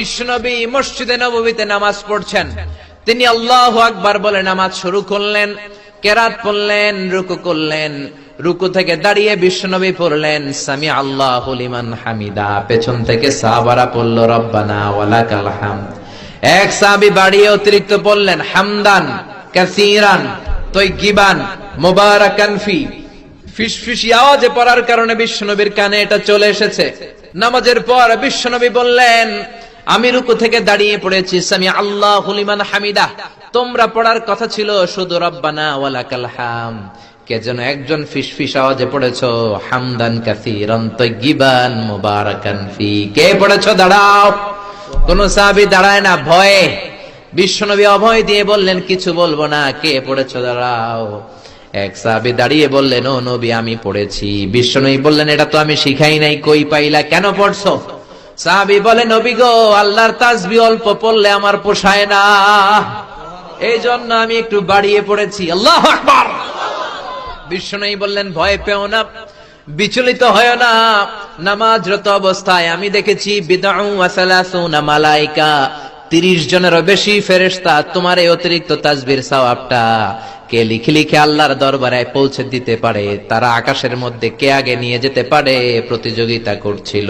বিশ্বনবী মসজিদে নববীতে নামাজ পড়ছেন। তিনি আল্লাহ আকবার বলে নামাজ শুরু করলেন, কেরাত পড়লেন, রুকু করলেন, রুকু থেকে দাঁড়িয়ে বিশ্বনবী পড়লেন সামি আল্লাহ লিমান হামিদা, পেছন থেকে সাহাবারা পড়ল, রব্বানা ওয়ালাকাল হামদ। এক সাহাবী বাড়িয়ে অতিরিক্ত পড়লেন, হামদান, কাসীরান তৈগিবান মুবারাকান ফি। ফিসফিসি আওয়াজে পড়ার কারণে বিশ্বনবীর কানে এটা চলে এসেছে। নামাজের পর বিশ্বনবী বললেন আমি রুকু থেকে দাঁড়িয়ে পড়েছি। সামি আল্লাহ হুলিমান হামিদা। তোমরা পড়ার কথা ছিল শুধু রব্বানা ওয়ালাকাল হাম। কে যেন একজন ফিসফিস আওয়াজে পড়েছ, হামদান কাসীরান তাইয়িবান মুবারাকান ফি। কে পড়েছ? দাঁড়াও। কোন সাহাবী দাঁড়ায় না, ভয়ে। বিশ্বনবী অভয় দিয়ে বললেন, কিছু বলব না, কে পড়েছো? দাঁড়াও। এক সাহাবী দাঁড়িয়ে বললেন, ও নবী, আমি পড়েছি। বিশ্বনবী বললেন, এটা তো আমি শিখাই নাই, কই পাইলা? কেন পড়ছো? সাহাবী বলে, নবী গো, আল্লাহর তাজবি অল্প পড়লে আমার পোষায় না। এই জন্য আমি একটু বাড়িয়ে পড়েছি। আল্লাহ আকবার! বিশ্বনবী বললেন, ভয় পেও না, বিচলিত হয় না। নামাজরত অবস্থায় আমি দেখেছি মালাইকা, তিরিশ জনেরও বেশি ফেরেশতা তোমার এই অতিরিক্ত তাজবির সওয়াবটা। কে লিখে লিখে আল্লাহর দরবারে পৌঁছে দিতে পারে, তারা আকাশের মধ্যে কে আগে নিয়ে যেতে পারে, প্রতিযোগিতা করছিল।